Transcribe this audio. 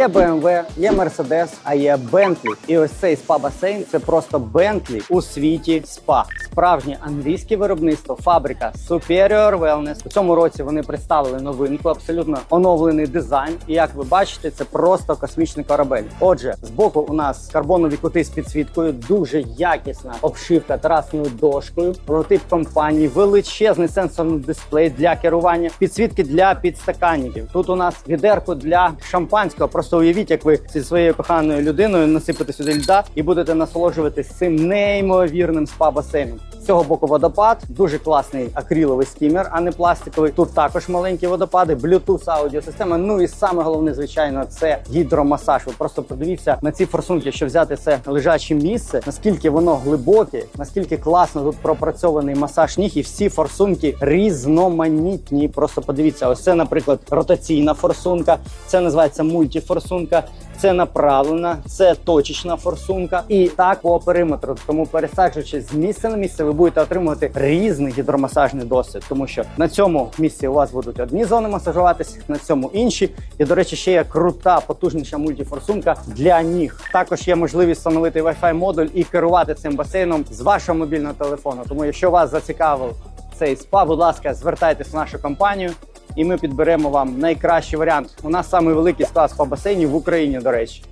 Є BMW, є Mercedes, а є Bentley. І ось цей спа-басейн це просто Bentley у світі спа. Справжнє англійське виробництво, фабрика Superior Wellness. У цьому році вони представили новинку, абсолютно оновлений дизайн. І як ви бачите, це просто космічний корабель. Отже, збоку у нас карбонові кути з підсвіткою, дуже якісна обшивка трасною дошкою, логотип компанії, величезний сенсорний дисплей для керування, підсвітки для підстаканників. Тут у нас відерко для шампанського. Просто уявіть, як ви зі своєю коханою людиною насипите сюди льда і будете насолоджуватись цим неймовірним спа-басейном. Цього боку водопад, дуже класний акриловий скімер, а не пластиковий. Тут також маленькі водопади, Bluetooth аудіосистема. Ну і саме головне, звичайно, це гідромасаж. Ви просто подивіться на ці форсунки, що взяти це лежаче місце, наскільки воно глибоке, наскільки класно тут пропрацьований масаж ніг, і всі форсунки різноманітні. Просто подивіться, ось це, наприклад, ротаційна форсунка, це називається мультифорсунка. Це направлена, це точечна форсунка, і так по периметру. Тому пересаджуючись з місця на місце, ви будете отримувати різний гідромасажний досвід, тому що на цьому місці у вас будуть одні зони масажуватись, на цьому інші. І до речі, ще є крута, потужніша мультифорсунка для ніг. Також є можливість встановити Wi-Fi модуль і керувати цим басейном з вашого мобільного телефону. Тому, якщо вас зацікавив цей спа, будь ласка, звертайтесь в нашу компанію і ми підберемо вам найкращий варіант. У нас самий великий склад спа басейнів в Україні, до речі.